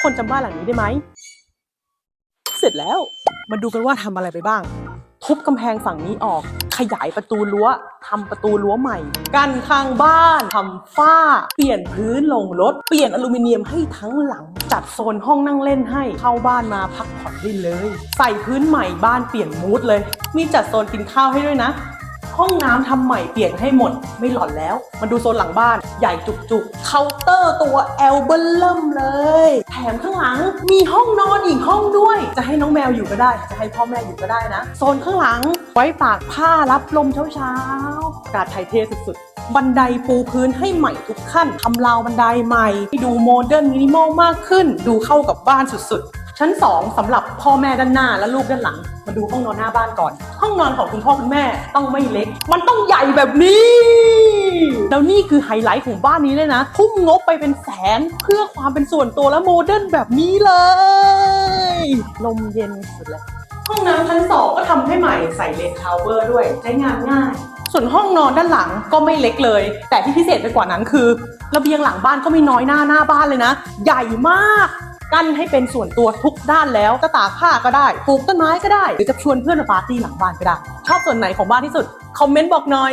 กคนจำบ้านหลังนี้ได้ไหม เสร็จแล้ว มาดูกันว่าทำอะไรไปบ้าง ทุบกำแพงฝั่งนี้ออก ขยายประตูรั้วทำประตูรั้วใหม่ กั้นข้างบ้านทำฝ้า เปลี่ยนพื้นลงรถ เปลี่ยนอลูมิเนียมให้ทั้งหลัง จัดโซนห้องนั่งเล่นให้ เข้าบ้านมาพักผ่อนได้เลย ใส่พื้นใหม่บ้านเปลี่ยนมูดเลย มีจัดโซนกินข้าวให้ด้วยนะ ห้องน้ำทำใหม่เปลี่ยนให้หมด ไม่หลอนแล้ว มาดูโซนหลังบ้าน ใหญ่จุกๆเคาน์เตอร์ตัวแอลเบิลเริ่มเลย แถมข้างหลังมีห้องนอนอีกห้องด้วย จะให้น้องแมวอยู่ก็ได้ จะให้พ่อแม่อยู่ก็ได้นะ โซนข้างหลังไว้ตากผ้ารับลมเช้าๆอากาศไทยเทสุดๆ บันไดปูพื้นให้ใหม่ทุกขั้นทำราวบันไดใหม่ให้ดูโมเดิร์นมินิมอลมากขึ้น ดูเข้ากับบ้านสุดๆ ชั้น 2สำหรับพ่อแม่ด้านหน้าและลูกด้านหลัง มาดูห้องนอนหน้าบ้านก่อน ห้องนอนของคุณพ่อคุณแม่ต้องไม่เล็ก มันต้องใหญ่แบบนี้ แล้วนี่คือไฮไลท์ของบ้านนี้เลยนะ ทุ่มงบไปเป็นแสนเพื่อความเป็นส่วนตัวและโมเดิร์นแบบนี้เลย ลมเย็นสุดเลยห้องน้ำชั้นสองก็ทำให้ใหม่ใส่เลนทาวเวอร์ด้วยใช้งานง่าย ส่วนห้องนอนด้านหลังก็ไม่เล็กเลย แต่ที่พิเศษไปกว่านั้นคือระเบียงหลังบ้านก็ไม่น้อยหน้าหน้าบ้านเลยนะ ใหญ่มาก กั้นให้เป็นส่วนตัวทุกด้านแล้วจะตากผ้าก็ได้ปลูกต้นไม้ก็ได้ หรือจะชวนเพื่อนมาปาร์ตี้หลังบ้านก็ได้ ชอบส่วนไหนของบ้านที่สุด คอมเมนต์บอกหน่อย